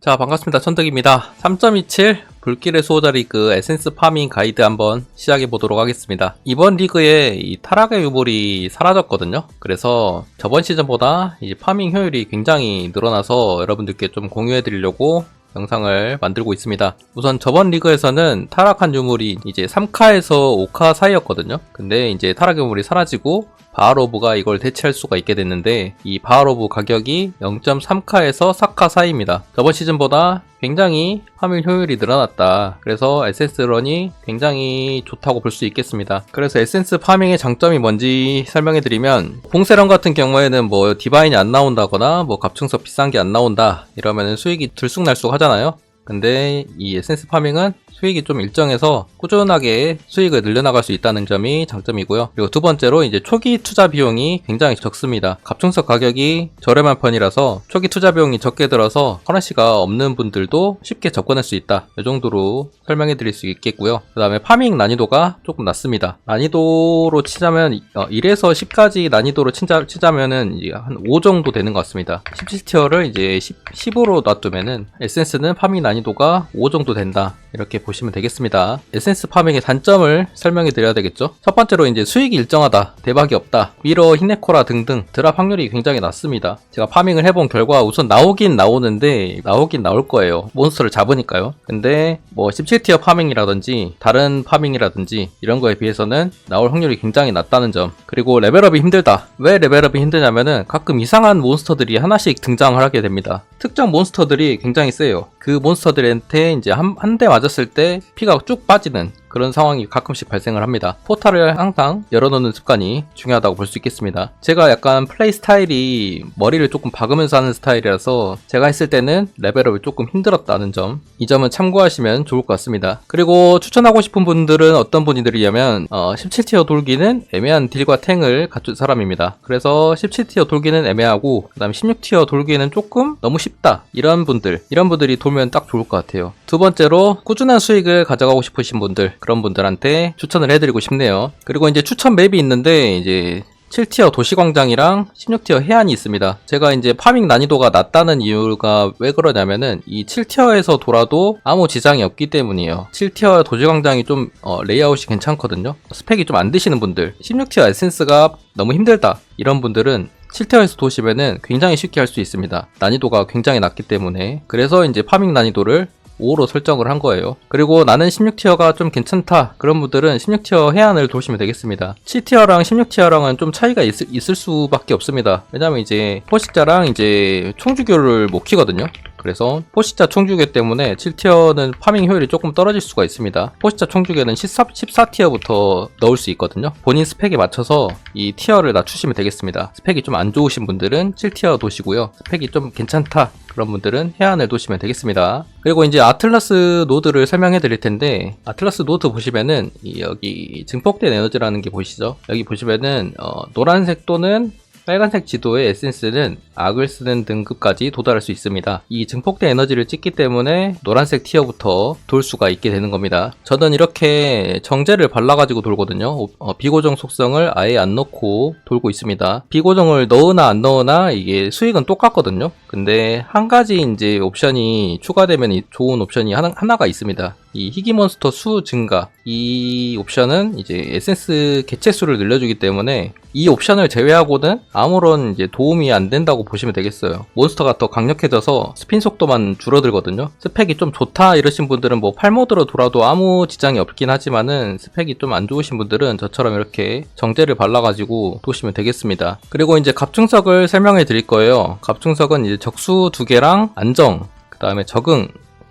자 반갑습니다 천덕입니다 3.27 불길의 수호자 리그 에센스 파밍 가이드 한번 시작해 보도록 하겠습니다 이번 리그에 이 타락의 유물이 사라졌거든요 그래서 저번 시즌보다 이제 파밍 효율이 굉장히 늘어나서 여러분들께 좀 공유해 드리려고 영상을 만들고 있습니다. 우선 저번 리그에서는 타락한 유물이 이제 3카에서 5카 사이였거든요. 근데 이제 타락 유물이 사라지고 바하로브가 이걸 대체할 수가 있게 됐는데 이 바하로브 가격이 0.3카에서 4카 사이입니다. 저번 시즌보다 굉장히 파밀 효율이 늘어났다. 그래서 에센스 런이 굉장히 좋다고 볼 수 있겠습니다. 그래서 에센스 파밍의 장점이 뭔지 설명해 드리면 봉쇄런 같은 경우에는 뭐 디바인이 안 나온다거나 뭐 갑충석 비싼 게 안 나온다 이러면 수익이 들쑥날쑥 하잖아요. 근데 이 에센스 파밍은 수익이 좀 일정해서 꾸준하게 수익을 늘려나갈 수 있다는 점이 장점이고요. 그리고 두 번째로 이제 초기 투자 비용이 굉장히 적습니다. 갑충석 가격이 저렴한 편이라서 초기 투자 비용이 적게 들어서 커런시가 없는 분들도 쉽게 접근할 수 있다. 이 정도로 설명해 드릴 수 있겠고요. 그 다음에 파밍 난이도가 조금 낮습니다. 난이도로 치자면 1에서 10까지 난이도로 치자, 치자면은 한 5 정도 되는 것 같습니다. 17티어를 이제 10, 10으로 놔두면은 에센스는 파밍 난이도가 5 정도 된다. 이렇게 보시면 되겠습니다. 에센스 파밍의 단점을 설명해 드려야 되겠죠. 첫 번째로 이제 수익이 일정하다, 대박이 없다, 미러, 히네코라 등등 드랍 확률이 굉장히 낮습니다. 제가 파밍을 해본 결과 우선 나오긴 나오는데 나오긴 나올 거예요. 몬스터를 잡으니까요. 근데 뭐 17티어 파밍이라든지 다른 파밍이라든지 이런 거에 비해서는 나올 확률이 굉장히 낮다는 점. 그리고 레벨업이 힘들다. 왜 레벨업이 힘드냐면은 가끔 이상한 몬스터들이 하나씩 등장을 하게 됩니다. 특정 몬스터들이 굉장히 세요. 그 몬스터들한테 이제 한, 한대 맞았을 때 피가 쭉 빠지는 그런 상황이 가끔씩 발생을 합니다. 포탈을 항상 열어놓는 습관이 중요하다고 볼 수 있겠습니다. 제가 약간 플레이 스타일이 머리를 조금 박으면서 하는 스타일이라서 제가 했을 때는 레벨업이 조금 힘들었다는 점, 이 점은 참고하시면 좋을 것 같습니다. 그리고 추천하고 싶은 분들은 어떤 분들이냐면 어, 17티어 돌기는 애매한 딜과 탱을 갖춘 사람입니다. 그래서 17티어 돌기는 애매하고 그 다음 16티어 돌기는 조금 너무 쉽다 이런 분들 이런 분들이 돌면 딱 좋을 것 같아요. 두 번째로 꾸준한 수익을 가져가고 싶으신 분들 그런 분들한테 추천을 해드리고 싶네요. 그리고 이제 추천 맵이 있는데 이제 7티어 도시광장이랑 16티어 해안이 있습니다. 제가 이제 파밍 난이도가 낮다는 이유가 왜 그러냐면은 이 7티어에서 돌아도 아무 지장이 없기 때문이에요. 7티어 도시광장이 좀 어, 레이아웃이 괜찮거든요. 스펙이 좀 안 드시는 분들, 16티어 에센스가 너무 힘들다 이런 분들은 7티어에서 도시면은 굉장히 쉽게 할 수 있습니다. 난이도가 굉장히 낮기 때문에 그래서 이제 파밍 난이도를 5로 설정을 한 거예요. 그리고 나는 16티어가 좀 괜찮다. 그런 분들은 16티어 해안을 도시면 되겠습니다. 7티어랑 16티어랑은 좀 차이가 있을, 있을 수밖에 없습니다. 왜냐면 이제 포식자랑 이제 총주교를 못 키거든요. 그래서 포식자 총주교 때문에 7티어는 파밍 효율이 조금 떨어질 수가 있습니다. 포식자 총주교는 14, 14티어부터 넣을 수 있거든요. 본인 스펙에 맞춰서 이 티어를 낮추시면 되겠습니다. 스펙이 좀 안 좋으신 분들은 7티어 도시고요. 스펙이 좀 괜찮다. 그런 분들은 해안을 도시면 되겠습니다. 그리고 이제 아틀라스 노드를 설명해 드릴 텐데 아틀라스 노드 보시면은 여기 증폭된 에너지라는 게 보이시죠? 여기 보시면은 어, 노란색 또는 빨간색 지도의 에센스는 악을 쓰는 등급까지 도달할 수 있습니다. 이 증폭된 에너지를 찍기 때문에 노란색 티어부터 돌 수가 있게 되는 겁니다. 저는 이렇게 정제를 발라가지고 돌거든요. 어, 비고정 속성을 아예 안 넣고 돌고 있습니다. 비고정을 넣으나 안 넣으나 이게 수익은 똑같거든요. 근데 한 가지 이제 옵션이 추가되면 좋은 옵션이 하나, 하나가 있습니다. 이 희귀몬스터 수 증가 이 옵션은 이제 에센스 개체 수를 늘려주기 때문에 이 옵션을 제외하고는 아무런 이제 도움이 안 된다고 보시면 되겠어요. 몬스터가 더 강력해져서 스핀 속도만 줄어들거든요. 스펙이 좀 좋다 이러신 분들은 뭐 팔모드로 돌아도 아무 지장이 없긴 하지만은 스펙이 좀 안 좋으신 분들은 저처럼 이렇게 정제를 발라가지고 도시면 되겠습니다. 그리고 이제 갑충석을 설명해 드릴 거예요. 갑충석은 이제 적수 두 개랑 안정, 그 다음에 적응,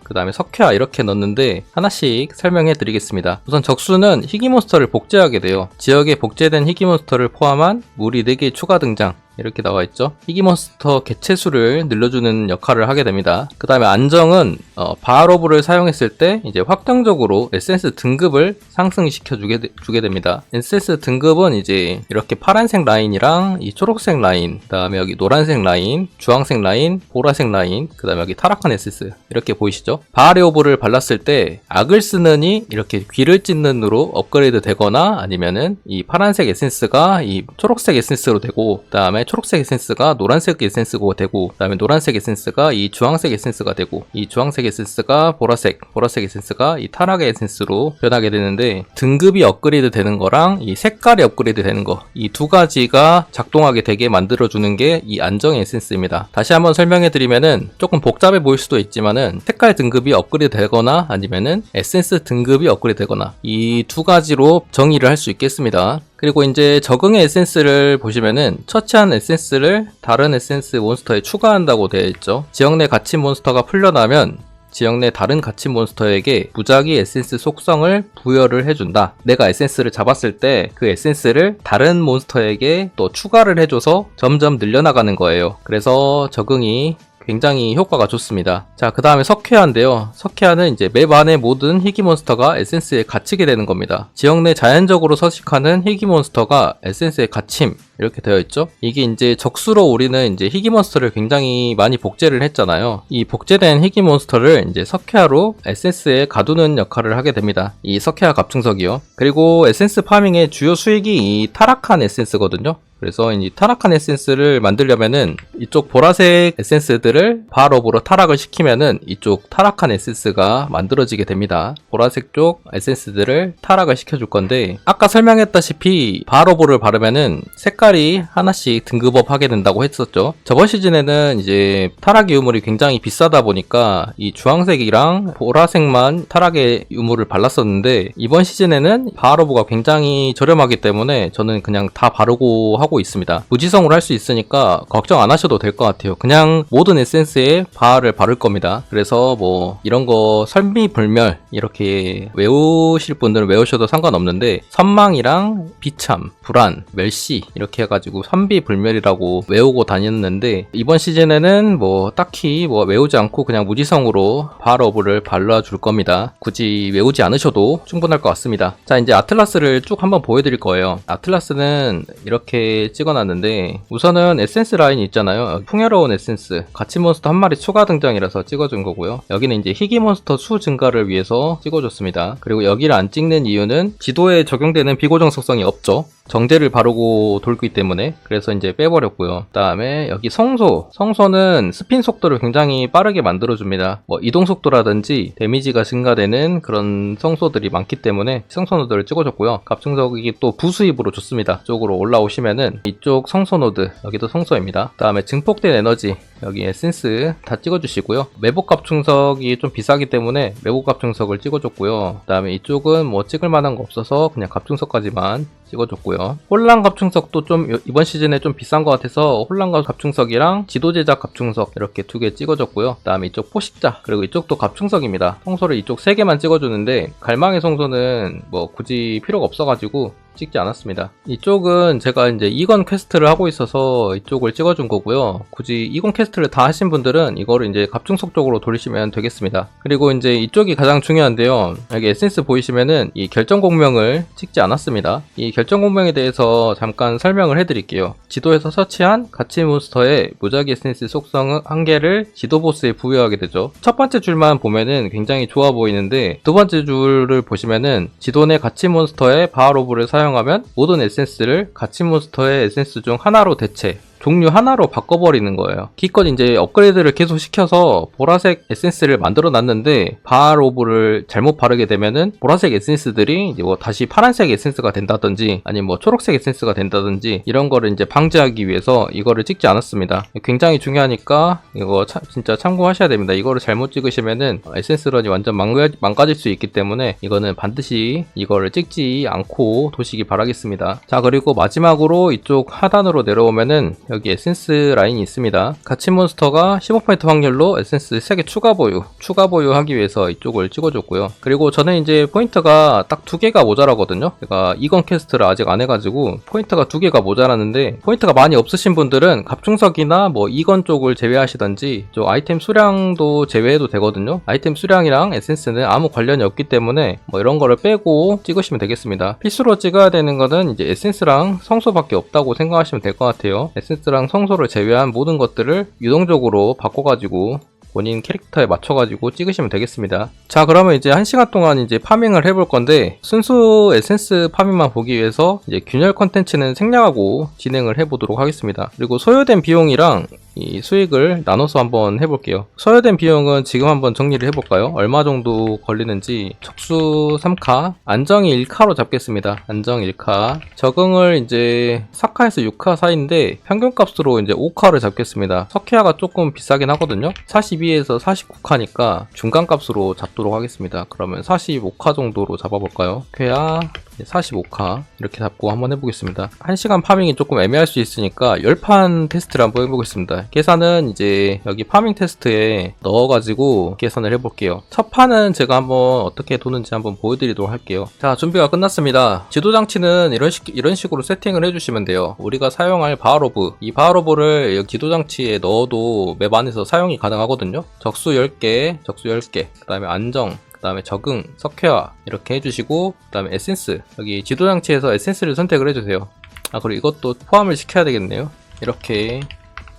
그 다음에 석회화 이렇게 넣는데 하나씩 설명해 드리겠습니다. 우선 적수는 희귀 몬스터를 복제하게 돼요. 지역에 복제된 희귀 몬스터를 포함한 무리 4개 추가 등장 이렇게 나와 있죠. 희귀몬스터 개체수를 늘려주는 역할을 하게 됩니다. 그 다음에 안정은 어, 바로브를 사용했을 때 이제 확정적으로 에센스 등급을 상승시켜 주게, 되- 주게 됩니다. 에센스 등급은 이제 이렇게 파란색 라인이랑 이 초록색 라인, 그 다음에 여기 노란색 라인, 주황색 라인, 보라색 라인, 그 다음에 여기 타락한 에센스 이렇게 보이시죠? 바레오브를 발랐을 때 악을 쓰느니 이렇게 귀를 찢는 으로 업그레이드 되거나 아니면은 이 파란색 에센스가 이 초록색 에센스로 되고 그 다음에 초록색 에센스가 노란색 에센스가 되고 그 다음에 노란색 에센스가 이 주황색 에센스가 되고 이 주황색 에센스가 보라색 보라색 에센스가 이 타락의 에센스로 변하게 되는데 등급이 업그레이드 되는 거랑 이 색깔이 업그레이드 되는 거 이 두 가지가 작동하게 되게 만들어 주는 게 이 안정 에센스입니다. 다시 한번 설명해 드리면은 조금 복잡해 보일 수도 있지만은 색깔 등급이 업그레이드 되거나 아니면은 에센스 등급이 업그레이드 되거나 이 두 가지로 정의를 할 수 있겠습니다 그리고 이제 적응의 에센스를 보시면은 처치한 에센스를 다른 에센스 몬스터에 추가한다고 되어 있죠. 지역 내 갇힌 몬스터가 풀려나면 지역 내 다른 갇힌 몬스터에게 무작위 에센스 속성을 부여를 해준다. 내가 에센스를 잡았을 때 그 에센스를 다른 몬스터에게 또 추가를 해줘서 점점 늘려나가는 거예요. 그래서 적응이 굉장히 효과가 좋습니다. 자, 그 다음에 석 회화인데요. 석회화는 이제 맵 안의 모든 희귀 몬스터가 에센스에 갇히게 되는 겁니다. 지역 내 자연적으로 서식하는 희귀 몬스터가 에센스에 갇힘. 이렇게 되어 있죠. 이게 이제 적수로 우리는 이제 희귀 몬스터를 굉장히 많이 복제를 했잖아요. 이 복제된 희귀 몬스터를 이제 석회화로 에센스에 가두는 역할을 하게 됩니다. 이 석회화 갑충석이요. 그리고 에센스 파밍의 주요 수익이 이 타락한 에센스거든요. 그래서 이 타락한 에센스를 만들려면은 이쪽 보라색 에센스들을 바로브로 타락을 시키면은 이쪽 타락한 에센스가 만들어지게 됩니다. 보라색 쪽 에센스들을 타락을 시켜줄 건데 아까 설명했다시피 바로브를 바르면은 색깔이 하나씩 등급업 하게 된다고 했었죠. 저번 시즌에는 이제 타락의 유물이 굉장히 비싸다 보니까 이 주황색이랑 보라색만 타락의 유물을 발랐었는데 이번 시즌에는 바로브가 굉장히 저렴하기 때문에 저는 그냥 다 바르고 하고 있습니다. 무지성으로 할 수 있으니까 걱정 안 하셔도 될 것 같아요. 그냥 모든 에센스에 바를 바를 겁니다. 그래서 뭐 이런 거 설미불멸 이렇게 외우실 분들은 외우셔도 상관없는데 선망이랑 비참, 불안, 멸시 이렇게 해가지고 선비불멸이라고 외우고 다녔는데 이번 시즌에는 뭐 딱히 뭐 외우지 않고 그냥 무지성으로 바로브를 발라줄 겁니다. 굳이 외우지 않으셔도 충분할 것 같습니다. 자 이제 아틀라스를 쭉 한번 보여드릴 거예요. 아틀라스는 이렇게 찍어놨는데 우선은 에센스 라인 있잖아요. 풍요로운 에센스 가치 몬스터 한 마리 추가 등장이라서 찍어준 거고요. 여기는 이제 희귀 몬스터 수 증가를 위해서 찍어줬습니다. 그리고 여기를 안 찍는 이유는 지도에 적용되는 비고정 속성이 없죠. 정제를 바르고 돌기 때문에 그래서 이제 빼버렸고요. 그 다음에 여기 성소, 성소는 스핀 속도를 굉장히 빠르게 만들어줍니다. 뭐 이동 속도라든지 데미지가 증가되는 그런 성소들이 많기 때문에 성소노드를 찍어줬고요. 갑충석이 또 부수입으로 좋습니다. 쪽으로 올라오시면은 이쪽 성소노드 여기도 성소입니다. 그 다음에 증폭된 에너지 여기 에센스 다 찍어주시고요. 매복 갑충석이 좀 비싸기 때문에 매복 갑충석을 찍어줬고요. 그 다음에 이쪽은 뭐 찍을 만한 거 없어서 그냥 갑충석까지만 찍어줬고요. 혼란 갑충석도 좀 요- 이번 시즌에 좀 비싼 것 같아서 혼란 갑충석이랑 지도 제작 갑충석 이렇게 두 개 찍어줬고요. 그다음에 이쪽 포식자 그리고 이쪽도 갑충석입니다. 성소를 이쪽 세 개만 찍어주는데 갈망의 성소는 뭐 굳이 필요가 없어가지고 찍지 않았습니다. 이쪽은 제가 이제 2권 퀘스트를 하고 있어서 이쪽을 찍어준 거고요. 굳이 2권 퀘스트를 다 하신 분들은 이거를 이제 갑충석 쪽으로 돌리시면 되겠습니다. 그리고 이제 이쪽이 가장 중요한데요. 여기 에센스 보이시면은 이 결정 공명을 찍지 않았습니다. 이 결정 공명에 대해서 잠깐 설명을 해드릴게요. 지도에서 서치한 가치 몬스터의 무작위 에센스 속성 한 개를 지도 보스에 부여하게 되죠. 첫 번째 줄만 보면은 굉장히 좋아 보이는데 두 번째 줄을 보시면은 지도 내 가치 몬스터의 바하로브를 사 용하면 모든 에센스를 가치 몬스터의 에센스 중 하나로 대체 종류 하나로 바꿔버리는 거예요. 기껏 이제 업그레이드를 계속 시켜서 보라색 에센스를 만들어 놨는데 바하로브를 잘못 바르게 되면은 보라색 에센스들이 이제 뭐 다시 파란색 에센스가 된다든지 아니면 뭐 초록색 에센스가 된다든지 이런 거를 이제 방지하기 위해서 이거를 찍지 않았습니다. 굉장히 중요하니까 이거 참- 진짜 참고하셔야 됩니다. 이거를 잘못 찍으시면은 에센스런이 완전 망가, 망가질 수 있기 때문에 이거는 반드시 이거를 찍지 않고 도시기 바라겠습니다. 자 그리고 마지막으로 이쪽 하단으로 내려오면은 여기 에센스 라인이 있습니다. 가치 몬스터가 15% 확률로 에센스 3개 추가 보유, 추가 보유하기 위해서 이쪽을 찍어줬고요. 그리고 저는 이제 포인트가 딱 두 개가 모자라거든요. 제가 이건 퀘스트를 아직 안 해가지고 포인트가 두 개가 모자라는데 포인트가 많이 없으신 분들은 갑충석이나 뭐 이건 쪽을 제외하시던지 저 아이템 수량도 제외해도 되거든요. 아이템 수량이랑 에센스는 아무 관련이 없기 때문에 뭐 이런 거를 빼고 찍으시면 되겠습니다. 필수로 찍어야 되는 거는 이제 에센스랑 성소밖에 없다고 생각하시면 될 것 같아요. 에센스 랑 성소를 제외한 모든 것들을 유동적으로 바꿔가지고 본인 캐릭터에 맞춰가지고 찍으시면 되겠습니다. 자, 그러면 이제 한 시간 동안 이제 파밍을 해볼 건데, 순수 에센스 파밍만 보기 위해서 이제 균열 컨텐츠는 생략하고 진행을 해보도록 하겠습니다. 그리고 소요된 비용이랑 이 수익을 나눠서 한번 해볼게요. 소요된 비용은 지금 한번 정리를 해볼까요? 얼마 정도 걸리는지 적수 3카, 안정이 1카로 잡겠습니다. 안정 1카. 적응을 이제 4카에서 6카 사이인데 평균값으로 이제 5카를 잡겠습니다. 석회화가 조금 비싸긴 하거든요. 42에서 49카니까 중간값으로 잡도록 하겠습니다. 그러면 45카 정도로 잡아볼까요? 쾌화 45카 이렇게 잡고 한번 해보겠습니다. 1시간 파밍이 조금 애매할 수 있으니까 10판 테스트를 한번 해보겠습니다. 계산은 이제 여기 파밍 테스트에 넣어가지고 계산을 해볼게요. 첫 판은 제가 한번 어떻게 도는지 한번 보여드리도록 할게요. 자 준비가 끝났습니다. 지도 장치는 이런 식 이런 식으로 세팅을 해주시면 돼요. 우리가 사용할 바하로브 이 바하로브를 여기 지도 장치에 넣어도 맵 안에서 사용이 가능하거든요. 적수 10개, 적수 10개, 그 다음에 안정, 그 다음에 적응, 석회화 이렇게 해주시고 그 다음에 에센스. 여기 지도 장치에서 에센스를 선택을 해주세요. 아 그리고 이것도 포함을 시켜야 되겠네요. 이렇게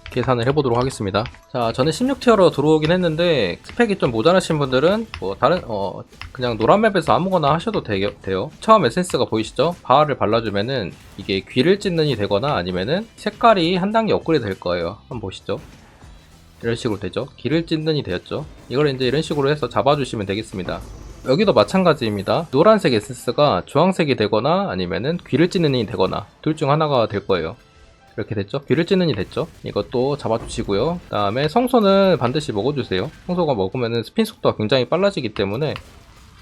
계산을 해보도록 하겠습니다. 자 저는 16티어로 들어오긴 했는데 스펙이 좀 모자라신 분들은 뭐 다른 어 그냥 노란 맵에서 아무거나 하셔도 되, 돼요. 처음 에센스가 보이시죠? 바하를 발라주면은 이게 귀를 찢는이 되거나 아니면은 색깔이 한 단계 업그레이드 될 거예요. 한번 보시죠 이런 식으로 되죠. 길을 찢는이 되었죠. 이걸 이제 이런 식으로 해서 잡아주시면 되겠습니다. 여기도 마찬가지입니다. 노란색 에센스가 주황색이 되거나 아니면은 귀를 찢는 이 되거나 둘 중 하나가 될 거예요. 이렇게 됐죠? 귀를 찢는 이 됐죠? 이것도 잡아주시고요. 그 다음에 성소는 반드시 먹어주세요. 성소가 먹으면은 스핀 속도가 굉장히 빨라지기 때문에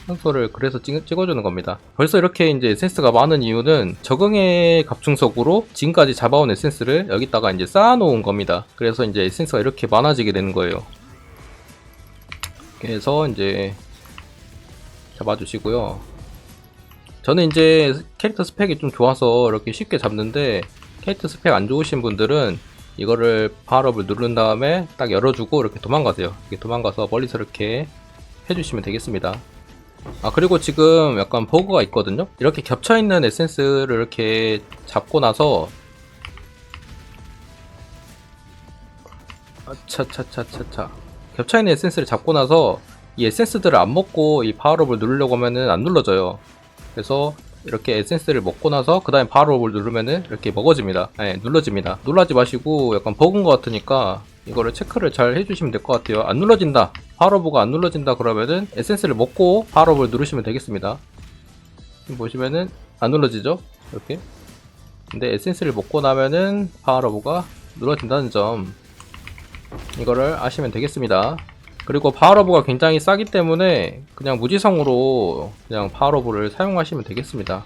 성소를 그래서 찍, 찍어주는 겁니다. 벌써 이렇게 이제 에센스가 많은 이유는 적응의 갑충석으로 지금까지 잡아온 에센스를 여기다가 이제 쌓아놓은 겁니다. 그래서 이제 에센스가 이렇게 많아지게 되는 거예요. 그래서 이제 잡아주시고요. 저는 이제 캐릭터 스펙이 좀 좋아서 이렇게 쉽게 잡는데 캐릭터 스펙 안 좋으신 분들은 이거를 파업을 누른 다음에 딱 열어주고 이렇게 도망가세요. 이렇게 도망가서 멀리서 이렇게 해주시면 되겠습니다. 아 그리고 지금 약간 버그가 있거든요? 이렇게 겹쳐있는 에센스를 이렇게 잡고 나서 아차차차차차. 겹쳐있는 에센스를 잡고 나서 이 에센스들을 안 먹고 이 파워업을 누르려고 하면은 안 눌러져요. 그래서 이렇게 에센스를 먹고 나서 그 다음에 파워업을 누르면은 이렇게 먹어집니다. 네, 눌러집니다. 놀라지 마시고 약간 버그인 것 같으니까 이거를 체크를 잘 해주시면 될 것 같아요. 안 눌러진다. 파워업가 안 눌러진다 그러면은 에센스를 먹고 파워업을 누르시면 되겠습니다. 보시면은 안 눌러지죠? 이렇게. 근데 에센스를 먹고 나면은 파워업가 눌러진다는 점. 이거를 아시면 되겠습니다. 그리고 파워러브가 굉장히 싸기 때문에 그냥 무지성으로 그냥 파워러브를 사용하시면 되겠습니다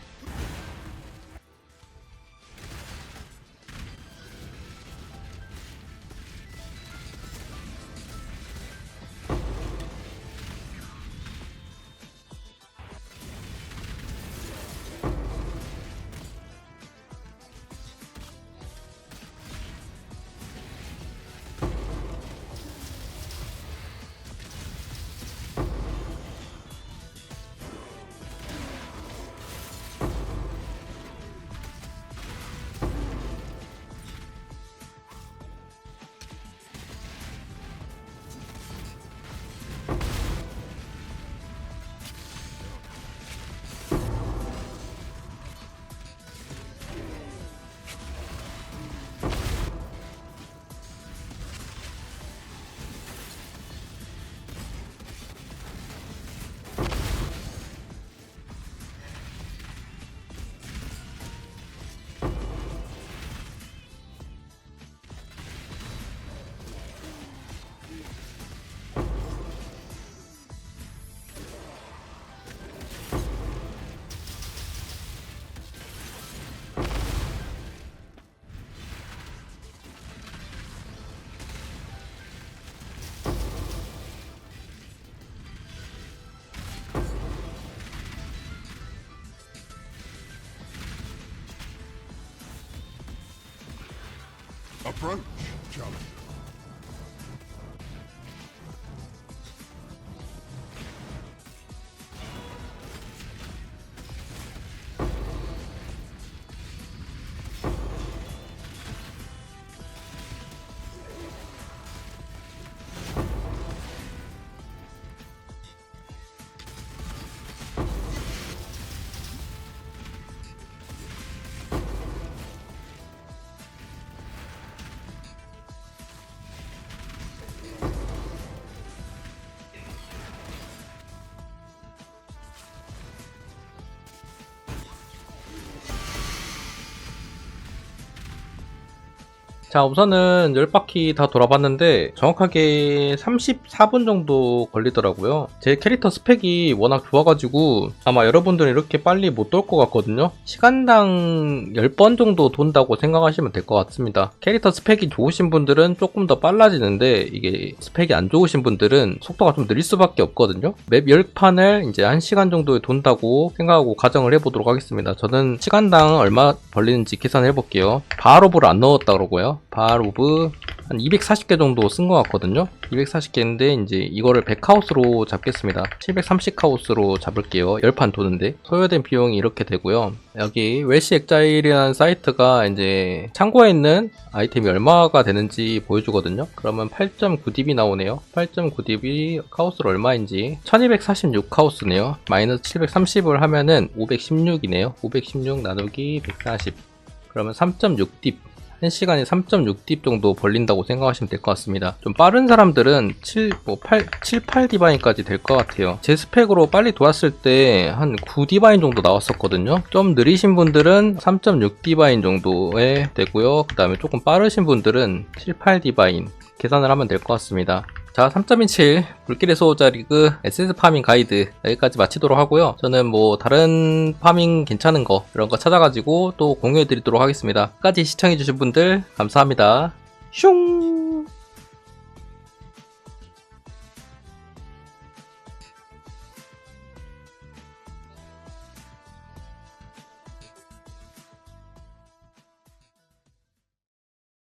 approach, challenge. 자, 우선은 10바퀴 다 돌아봤는데 정확하게 34분 정도 걸리더라고요. 제 캐릭터 스펙이 워낙 좋아가지고 아마 여러분들은 이렇게 빨리 못 돌 것 같거든요. 시간당 10번 정도 돈다고 생각하시면 될 것 같습니다. 캐릭터 스펙이 좋으신 분들은 조금 더 빨라지는데 이게 스펙이 안 좋으신 분들은 속도가 좀 느릴 수밖에 없거든요. 맵 10판을 이제 1시간 정도에 돈다고 생각하고 가정을 해보도록 하겠습니다. 저는 시간당 얼마 벌리는지 계산을 해볼게요. 바로브를 안 넣었다 그러고요. 바로브 한 240개 정도 쓴 것 같거든요. 240개인데 이제 이거를 100하우스로 잡겠습니다. 730하우스로 잡을게요. 10판 도는데 소요된 비용이 이렇게 되고요. 여기 웰시 엑자일이라는 사이트가 이제 창고에 있는 아이템이 얼마가 되는지 보여주거든요. 그러면 8.9db 나오네요. 8.9db 카우스로 얼마인지 1246하우스네요. 마이너스 730을 하면은 516이네요. 516 나누기 140 그러면 3.6딥 1시간에 3.6딥 정도 벌린다고 생각하시면 될 것 같습니다. 좀 빠른 사람들은 7, 뭐 8, 7, 8 디바인까지 될 것 같아요. 제 스펙으로 빨리 도왔을 때 한 9 디바인 정도 나왔었거든요. 좀 느리신 분들은 3.6 디바인 정도에 되고요. 그 다음에 조금 빠르신 분들은 7, 8 디바인 계산을 하면 될 것 같습니다. 자, 3.27 불길의 소호자 리그 에센스 파밍 가이드 여기까지 마치도록 하고요. 저는 뭐 다른 파밍 괜찮은 거 이런 거 찾아가지고 또 공유해 드리도록 하겠습니다. 끝까지 시청해 주신 분들 감사합니다. 슝!